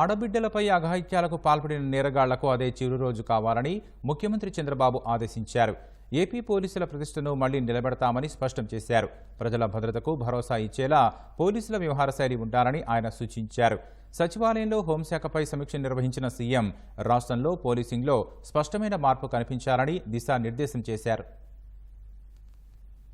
ఆడబిడ్డలపై అఘాయిత్యాలకు పాల్పడిన నేరగాళ్ళకు అదే చిరు రోజు కావాలని ముఖ్యమంత్రి చంద్రబాబు ఆదేశించారు. ఏపీ పోలీసుల ప్రతిష్టను మళ్ళీ నిలబెడతామని స్పష్టం చేశారు. ప్రజల భద్రతకు భరోసా ఇచ్చేలా పోలీసుల వ్యవహార శైలి ఉండాలని ఆయన సూచించారు. సచివాలయంలో హోంశాఖపై సమీక్ష నిర్వహించిన సీఎం రాష్ట్రంలో పోలీసింగ్లో స్పష్టమైన మార్పు కనిపించాలని దిశానిర్దేశం చేశారు.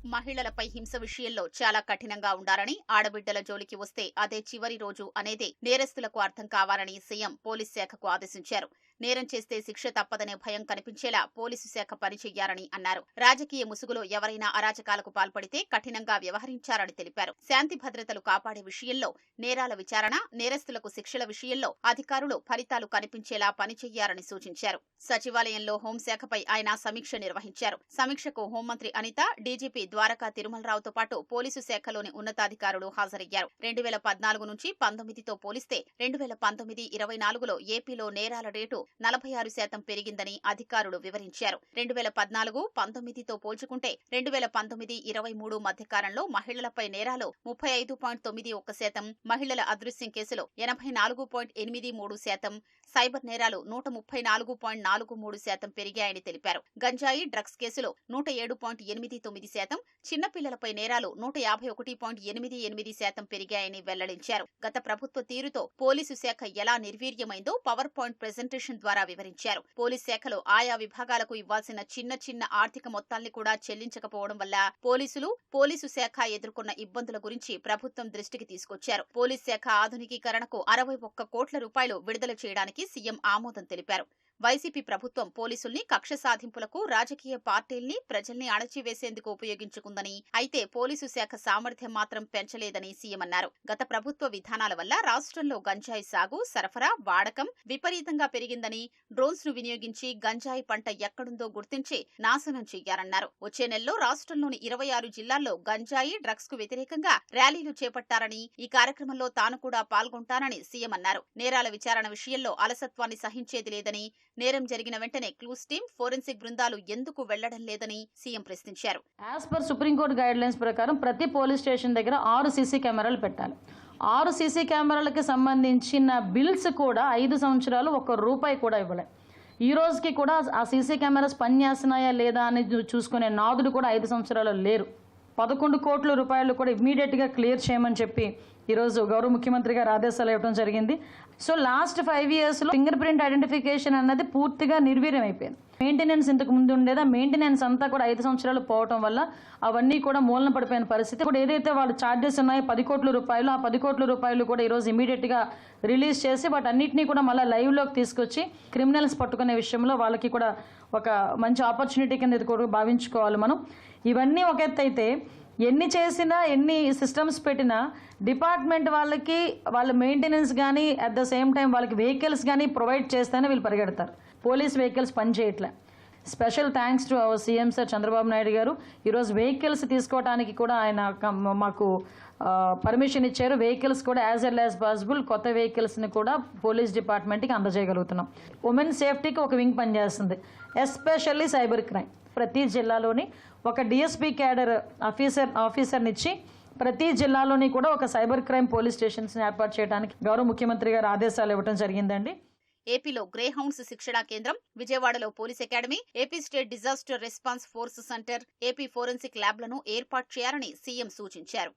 మహిళలపై హింస విషయంలో చాలా కఠినంగా ఉండాలని ఆడబిడ్డల జోలికి వస్తే అదే చివరి రోజు అనేది నేరస్తులకు అర్థం కావాలని సీఎం పోలీస్ శాఖకు ఆదేశించారు. నేరం చేస్తే శిక్ష తప్పదనే భయం కనిపించేలా పోలీసు శాఖ పనిచేయాలని అన్నారు. రాజకీయ ముసుగులో ఎవరైనా అరాచకాలకు పాల్పడితే కఠినంగా వ్యవహరించారని తెలిపారు. శాంతి భద్రతలు కాపాడే విషయంలో నేరాల విచారణ నేరస్తులకు శిక్షల విషయంలో అధికారులు ఫలితాలు కనిపించేలా పనిచేయాలని సూచించారు. సచివాలయంలో హోంశాఖపై ఆయన సమీక్ష నిర్వహించారు. సమీక్షకు హోంమంత్రి అనిత డీజీపీ ద్వారకా తిరుమలరావుతో పాటు పోలీసు శాఖలోని ఉన్నతాధికారులు హాజరయ్యారు. రెండు వేల పద్నాలుగు నుంచి పంతొమ్మిదితో పోలిస్తే రెండు వేల పంతొమ్మిది ఇరవై నాలుగులో ఏపీలో నేరాల రేటు నలభై ఆరు శాతం పెరిగిందని అధికారులు వివరించారు. రెండు వేల పద్నాలుగు పంతొమ్మిదితో పోల్చుకుంటే రెండు వేల పంతొమ్మిది ఇరవై మూడు మధ్యకాలంలో మహిళలపై నేరాలు ముప్పై ఐదు పాయింట్ తొమ్మిది ఒక్క శాతం మహిళల అదృశ్యం కేసులో ఎనభై నాలుగు పాయింట్ ఎనిమిది మూడు శాతం సైబర్ నేరాలు నూట ముప్పై నాలుగు పాయింట్ నాలుగు మూడు శాతం పెరిగాయని తెలిపారు. గంజాయి డ్రగ్స్ కేసులో నూట ఏడు పాయింట్ ఎనిమిది తొమ్మిది శాతం చిన్నపిల్లలపై నేరాలు నూట యాభై ఒకటి పాయింట్ ఎనిమిది ఎనిమిది శాతం పెరిగాయని వెల్లడించారు. గత ప్రభుత్వ తీరుతో పోలీసు శాఖ ఎలా నిర్వీర్యమైందో పవర్ పాయింట్ ప్రెజెంటేషన్ ద్వారా వివరించారు. పోలీస్ శాఖలో ఆయా విభాగాలకు ఇవ్వాల్సిన చిన్న చిన్న ఆర్థిక మొత్తాల్ని కూడా చెల్లించకపోవడం వల్ల పోలీసులు పోలీసు శాఖ ఎదుర్కొన్న ఇబ్బందుల గురించి ప్రభుత్వం దృష్టికి తీసుకొచ్చారు. పోలీస్ శాఖ ఆధునికీకరణకు అరవై ఒక్క కోట్ల రూపాయలు విడుదల చేయడానికి సీఎం ఆమోదం తెలిపారు. వైసీపీ ప్రభుత్వం పోలీసుల్ని కక్ష సాధింపులకు రాజకీయ పార్టీల్ని ప్రజల్ని అణచివేసేందుకు ఉపయోగించుకుందని అయితే పోలీసు శాఖ సామర్థ్యం మాత్రం పెంచలేదని సీఎం అన్నారు. గత ప్రభుత్వ విధానాల వల్ల రాష్ట్రంలో గంజాయి సాగు సరఫరా వాడకం విపరీతంగా పెరిగిందని డ్రోన్స్ను వినియోగించి గంజాయి పంట ఎక్కడుందో గుర్తించి నాశనం చెయ్యారన్నారు. వచ్చే నెలలో రాష్ట్రంలోని ఇరవై ఆరు జిల్లాల్లో గంజాయి డ్రగ్స్కు వ్యతిరేకంగా ర్యాలీలు చేపట్టారని ఈ కార్యక్రమంలో తాను కూడా పాల్గొంటానని సీఎం అన్నారు. నేరాల విచారణ విషయంలో అలసత్వాన్ని సహించేది లేదని నేరం జరిగిన వెంటనే క్లూస్ టీం ఫోరెన్సిక్ బృందాలు ఎందుకు వెళ్ళడం లేదని సీఎం ప్రశ్నించారు. As per Supreme Court guidelines ప్రకారం ప్రతి పోలీస్ స్టేషన్ దగ్గర ఆరు సీసీ కెమెరాలు పెట్టాలి. ఆరు సీసీ కెమెరాలకు సంబంధించిన బిల్స్ కూడా ఐదు సంవత్సరాలు ఒక్క రూపాయి కూడా ఇవ్వలే. ఈ రోజుకి కూడా ఆ సీసీ కెమెరాస్ పనిచేస్తున్నాయా లేదా అని చూసుకునే నాదుడు కూడా ఐదు సంవత్సరాలు లేరు. పదకొండు కోట్ల రూపాయలు కూడా ఇమ్మీడియట్గా క్లియర్ చేయమని చెప్పి ఈరోజు గౌరవ ముఖ్యమంత్రి గారు ఆదేశాలు ఇవ్వడం జరిగింది. సో లాస్ట్ ఫైవ్ ఇయర్స్లో ఫింగర్ ప్రింట్ ఐడెంటిఫికేషన్ అన్నది పూర్తిగా నిర్వీర్యం అయిపోయింది మెయింటెనెన్స్ ఇంతకు ముందు ఉండేదా? మెయింటెనెన్స్ అంతా కూడా ఐదు సంవత్సరాలు పోవటం వల్ల అవన్నీ కూడా మూలన పడిపోయిన పరిస్థితి. ఇప్పుడు ఏదైతే వాళ్ళు ఛార్జెస్ ఉన్నాయో పది కోట్ల రూపాయలు ఆ పది కోట్ల రూపాయలు కూడా ఈరోజు ఇమీడియట్గా రిలీజ్ చేసి వాటన్నిటినీ కూడా మళ్ళీ లైవ్లోకి తీసుకొచ్చి క్రిమినల్స్ పట్టుకునే విషయంలో వాళ్ళకి కూడా ఒక మంచి ఆపర్చునిటీ కింద ఇది కూడా భావించుకోవాలి మనం. ఇవన్నీ ఒక ఎత్తు అయితే ఎన్ని చేసినా ఎన్ని సిస్టమ్స్ పెట్టినా డిపార్ట్మెంట్ వాళ్ళకి వాళ్ళ మెయింటెనెన్స్ కానీ అట్ ద సేమ్ టైం వాళ్ళకి వెహికల్స్ కానీ ప్రొవైడ్ చేస్తేనే వీళ్ళు పరిగెడతారు. Police vehicles పనిచేయట్లే. Special thanks to our CM sir Chandrababu Naidu garu. ఈరోజు వెహికల్స్ తీసుకోవడానికి కూడా ఆయన మాకు పర్మిషన్ ఇచ్చారు. వెహికల్స్ కూడా యాజ్ వెల్ యాజ్ పాసిబుల్ కొత్త వెహికల్స్ని కూడా పోలీస్ డిపార్ట్మెంట్కి అందజేయగలుగుతున్నాం. ఉమెన్ సేఫ్టీకి ఒక వింగ్ పనిచేస్తుంది. Especially cyber crime. ప్రతి జిల్లాలోని ఒక డిఎస్పీ క్యాడర్ ఆఫీసర్ ఆఫీసర్ని ఇచ్చి ప్రతి జిల్లాలోని కూడా ఒక సైబర్ క్రైమ్ పోలీస్ స్టేషన్స్ని ఏర్పాటు చేయడానికి గౌరవ ముఖ్యమంత్రి గారు ఆదేశాలు ఇవ్వడం జరిగిందండి. ఏపీలో గ్రే హౌండ్స్ శిక్షణా కేంద్రం విజయవాడలో police academy AP state disaster response force centre AP forensic ల్యాబ్లను ఏర్పాటు చేయాలని సీఎం సూచించారు.